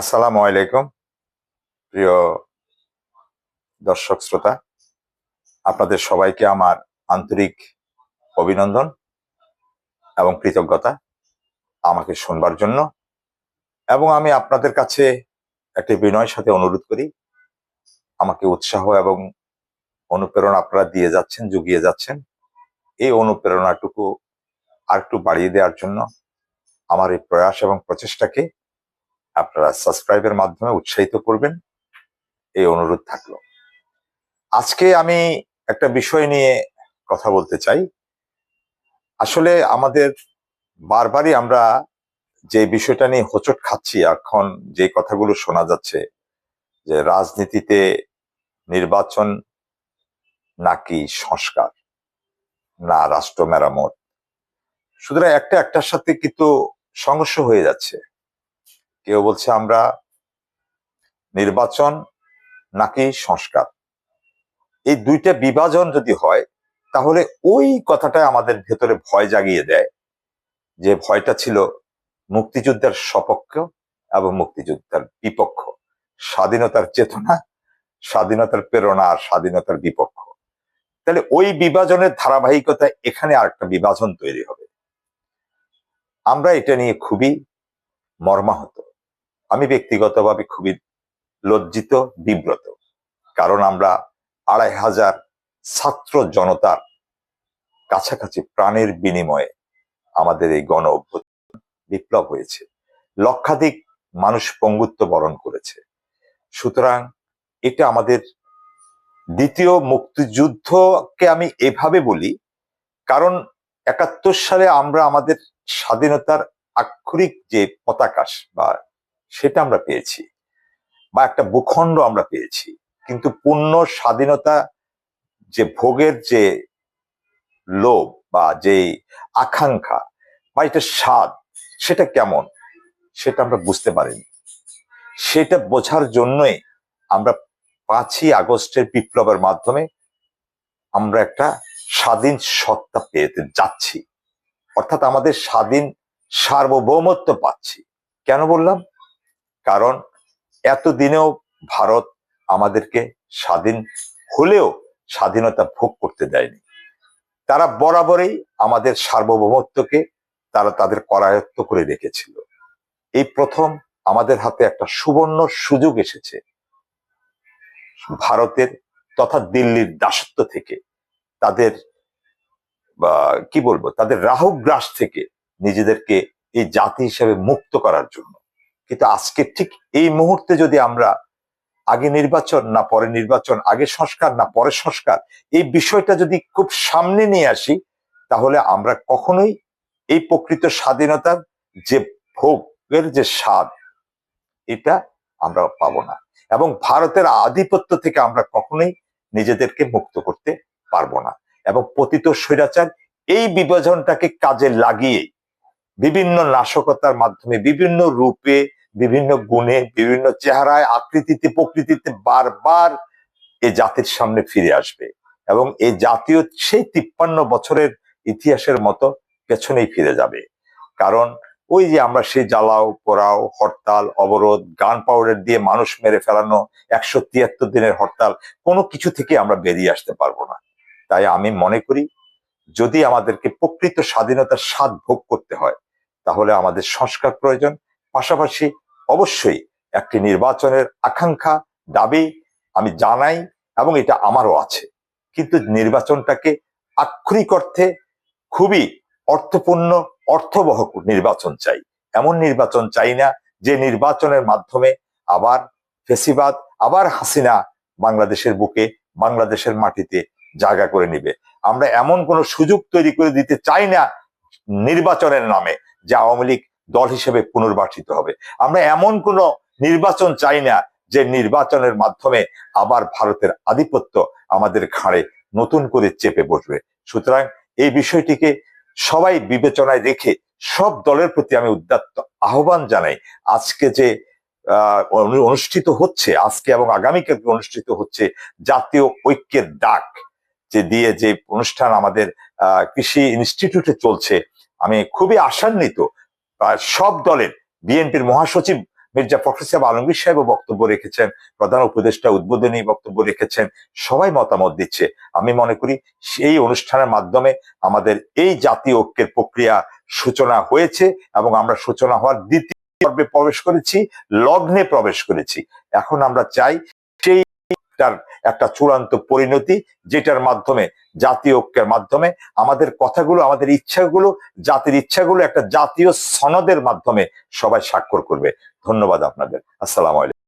আসসালামু আলাইকুম, প্রিয় দর্শক শ্রোতা। আপনাদের সবাইকে আমার আন্তরিক অভিনন্দন এবং কৃতজ্ঞতা আমাকে শুনবার জন্য। এবং আমি আপনাদের কাছে একটি বিনয়ের সাথে অনুরোধ করি, আমাকে উৎসাহ এবং অনুপ্রেরণা আপনারা দিয়ে যাচ্ছেন, জুগিয়ে যাচ্ছেন। এই অনুপ্রেরণাটুকু আর একটু বাড়িয়ে দেওয়ার জন্য আমার এই প্রয়াস এবং প্রচেষ্টাকে আপনারা সাবস্ক্রাইবের মাধ্যমে উৎসাহিত করবেন। এই অনুরোধ থাকল। আজকে আমি একটা বিষয় নিয়ে কথা বলতে চাই। আসলে আমাদের বারবারই আমরা যে বিষয়টা নিয়ে হোঁচট খাচ্ছি, এখন যে কথাগুলো শোনা যাচ্ছে, যে রাজনীতিতে নির্বাচন নাকি সংস্কার, না রাষ্ট্র মেরামত, সুতরাং একটা একটার সাথে কিন্তু সংঘর্ষ হয়ে যাচ্ছে। কেউ বলছে আমরা নির্বাচন নাকি সংস্কার? এই দুইটা বিভাজন যদি হয়, তাহলে ওই কথাটা আমাদের ভেতরে ভয় জাগিয়ে দেয় যে ভয়টা ছিল মুক্তিযুদ্ধের সপক্ষ এবং মুক্তিযুদ্ধের বিপক্ষ। স্বাধীনতার চেতনা, স্বাধীনতার প্রেরণা আর স্বাধীনতার বিপক্ষ। তাহলে ওই বিভাজনের ধারাবাহিকতা এখানে আরেকটা বিভাজন তৈরি হবে। আমরা এটা নিয়ে খুবই মর্মাহত। আমি ব্যক্তিগতভাবে খুবই লজ্জিত, বিব্রত। কারণ আমরা আড়াই হাজার ছাত্র জনতার কাছাকাছি প্রাণের বিনিময়ে আমাদের এই গণ বিপ্লব হয়েছে। লক্ষাধিক মানুষ পঙ্গুত্ব বরণ করেছে। সুতরাং এটা আমাদের দ্বিতীয় মুক্তিযুদ্ধকে আমি এভাবে বলি, কারণ একাত্তর সালে আমরা আমাদের স্বাধীনতার আক্ষরিক যে পতাকাশ বা সেটা আমরা পেয়েছি। বা একটা ভূখণ্ড আমরা পেয়েছি। কিন্তু পূর্ণ স্বাধীনতা যে ভোগের যে লোভ বা যে আকাঙ্ক্ষা বা এটা স্বাদ, সেটা কেমন? সেটা আমরা বুঝতে পারিনি। সেটা বোঝার জন্যই আমরা পাঁচই আগস্টের বিপ্লবের মাধ্যমে আমরা একটা স্বাধীন সত্তা পেতে যাচ্ছি। অর্থাৎ আমাদের স্বাধীন সার্বভৌমত্ব পাচ্ছি। কেন বললাম? কারণ এতদিনেও ভারত আমাদেরকে স্বাধীন হলেও স্বাধীনতা ভোগ করতে দেয়নি। তারা বরাবরই আমাদের সার্বভৌমত্বকে তারা তাদের করায়ত্ত করে রেখেছিল। এই প্রথম আমাদের হাতে একটা সুবর্ণ সুযোগ এসেছে। ভারতের তথা দিল্লির দাসত্ব থেকে তাদের কি বলব, তাদের রাহুক গ্রাস থেকে নিজেদেরকে এই জাতি হিসেবে মুক্ত করার জন্য। কিন্তু আজকে ঠিক এই মুহূর্তে যদি আমরা আগে নির্বাচন না পরে নির্বাচন, আগে সংস্কার না পরে সংস্কার, এই বিষয়টা যদি খুব সামনে নিয়ে আসি, তাহলে আমরা কখনোই এই প্রকৃত স্বাধীনতার যে ভোগের যে স্বাদ, এটা আমরা পাবো না। এবং ভারতের আধিপত্য থেকে আমরা কখনোই নিজেদেরকে মুক্ত করতে পারব না। এবং পতিত স্বৈরাচার এই বিভাজনটাকে কাজে লাগিয়ে বিভিন্ন নাশকতার মাধ্যমে, বিভিন্ন রূপে, বিভিন্ন গুণে, বিভিন্ন চেহারায়, আকৃতিতে, প্রকৃতিতে বারবার এ জাতির সামনে ফিরে আসবে। এবং এই জাতীয় সেই তিপ্পান্ন বছরের ইতিহাসের মতো পেছনেই ফিরে যাবে। কারণ ওই যে আমরা সেই জ্বালাও, পোড়াও, হরতাল, অবরোধ, গান পাউডার দিয়ে মানুষ মেরে ফেলানো, একশো তিয়াত্তর দিনের হরতাল, কোনো কিছু থেকে আমরা বেরিয়ে আসতে পারব না। তাই আমি মনে করি যদি আমাদেরকে প্রকৃত স্বাধীনতার স্বাদ ভোগ করতে হয়, তাহলে আমাদের সংস্কার প্রয়োজন। পাশাপাশি অবশ্যই একটি নির্বাচনের আকাঙ্ক্ষা, দাবি আমি জানাই এবং এটা আমারও আছে। কিন্তু নির্বাচনটাকে আক্ষরিক অর্থে খুবই অর্থপূর্ণ, অর্থবহ নির্বাচন চাই। এমন নির্বাচন চাই না যে নির্বাচনের মাধ্যমে আবার ফেসিবাদ, আবার হাসিনা বাংলাদেশের বুকে, বাংলাদেশের মাটিতে জায়গা করে নিবে। আমরা এমন কোন সুযোগ তৈরি করে দিতে চাই না নির্বাচনের নামে, যে আওয়ামী লীগ দল হিসেবে পুনর্বাসিত হবে। আমরা এমন কোন নির্বাচন চাই না যে নির্বাচনের মাধ্যমে আবার ভারতের আধিপত্য আমাদের ঘাড়ে নতুন করে চেপে বসবে। সুতরাং এই বিষয়টিকে সবাই বিবেচনায় রেখে সব দলের প্রতি আমি উদ্যাত্ত আহ্বান জানাই, আজকে যে অনুষ্ঠিত হচ্ছে, আজকে এবং আগামীকাল অনুষ্ঠিত হচ্ছে জাতীয় ঐক্যের ডাক যে দিয়ে যে অনুষ্ঠান আমাদের কৃষি ইনস্টিটিউটে চলছে, আমি খুবই আশান্বিত। সব দলের, বিএনপির মহাসচিব মির্জা ফখরুল সাহেব আলমগীর সাহেবও বক্তব্য রেখেছেন, প্রধান উপদেষ্টা উদ্বোধনী বক্তব্য রেখেছেন, সবাই মতামত দিচ্ছে। আমি মনে করি সেই অনুষ্ঠানের মাধ্যমে আমাদের এই জাতীয় ঐক্যের প্রক্রিয়া সূচনা হয়েছে এবং আমরা সূচনা হওয়ার দ্বিতীয় পর্বে প্রবেশ করেছি, লগ্নে প্রবেশ করেছি। এখন আমরা চাই সেইটার একটা চূড়ান্ত পরিণতি যেটার মাধ্যমে জাতীয় ঐক্যের মাধ্যমে, আমাদের কথাগুলো, আমাদের ইচ্ছাগুলো, জাতির ইচ্ছাগুলো একটা জাতীয় সনদের মাধ্যমে সবাই স্বাক্ষর করবে। ধন্যবাদ আপনাদের। আসসালাম আলাইকুম।